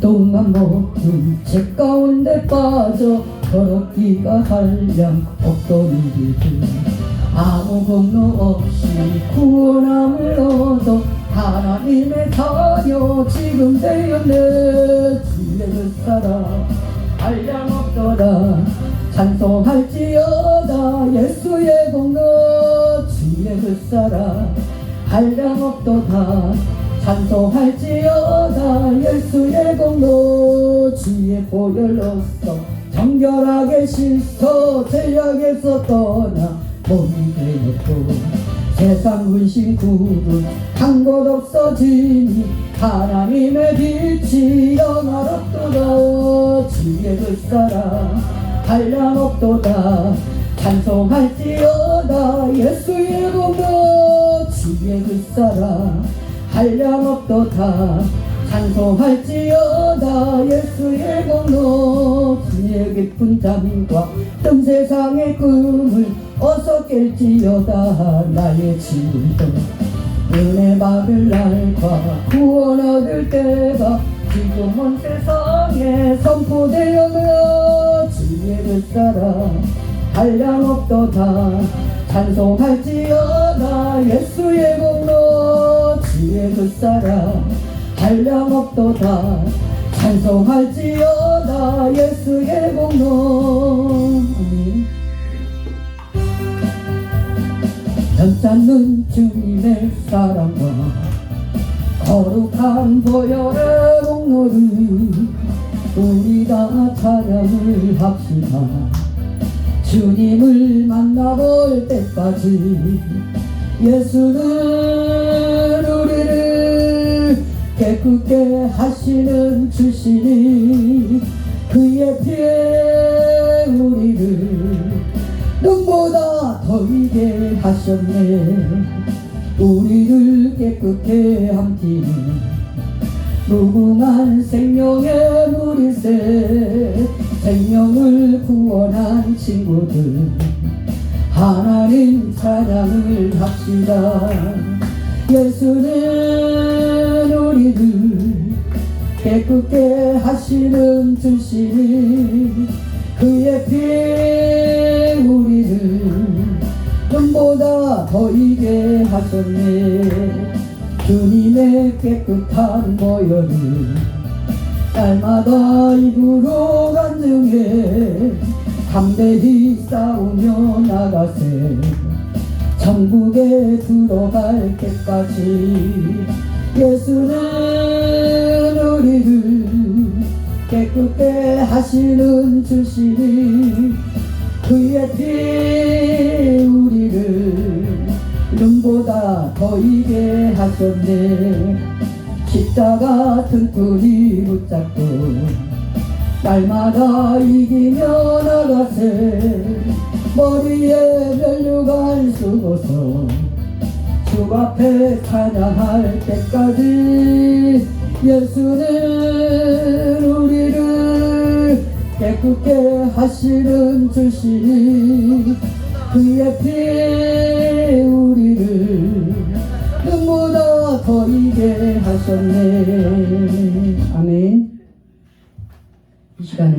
동안 모든 책 가운데 빠져 더럽기가 한량 없던 우리들. 아무 공로 없이 구원함을 얻어 하나님의 자녀 지금 되었네. 그 사랑 한량 없더라. 찬송할지어다. 예수의 공로. 그 사랑 한량 없도다 찬송할지어다 예수의 공로 주의 보혈로서 정결하게 씻어 죄악에서 떠나 몸이 되었고 세상 근심 구름 한곳 없어지니 하나님의 빛이 영화롭도다. 주의 그 사랑 한량 없도다. 찬송할지어다. 예수의 공로 주의 그 사랑 한량 없도다 찬송할지어다 예수의 공로. 주의 깊은 잠과 뜬 세상의 꿈을 어서 깰지어다 나의 친구들 은혜 받을 날과 구원 얻을 때가 지금 온 세상에 선포되어며 주의 그 사랑 한량 없도다 찬송할지어다 예수의 공로 사랑 한량 없도다. 찬송할지어다 예수의 공로. 아멘. 변찮는 주님의 사랑과 거룩한 보혈의 공로를 우리 다 찬양을 합시다. 주님을 만나볼 때까지 예수는 깨끗게 하시는 주시니 그의 피에 우리를 눈보다 더 이게 하셨네. 우리를 깨끗게 함기니 무궁한 생명의 물일새 생명을 구원한 친구들. 하나님 찬양을 합시다. 예수는 깨끗게 하시는 주시니 그의 피 우리를 눈보다 더 이게 하셨네. 주님의 깨끗한 보혈을 날마다 입으로 간증해 담대히 싸우며 나가세. 천국에 들어갈 때까지 예수는 우리를 깨끗게 하시는 주시니 그의 피 우리를 눈보다 더 이게 하셨네. 십자가 튼튼히 붙잡고 날마다 이기며 나가세 머리에 면류관 쓰고서 주 앞에 찬양할 때까지 예수는 우리를 깨끗게 하시는 주시니 그의 피에 우리를 눈보다 더 이게 하셨네. 아멘. 이 시간에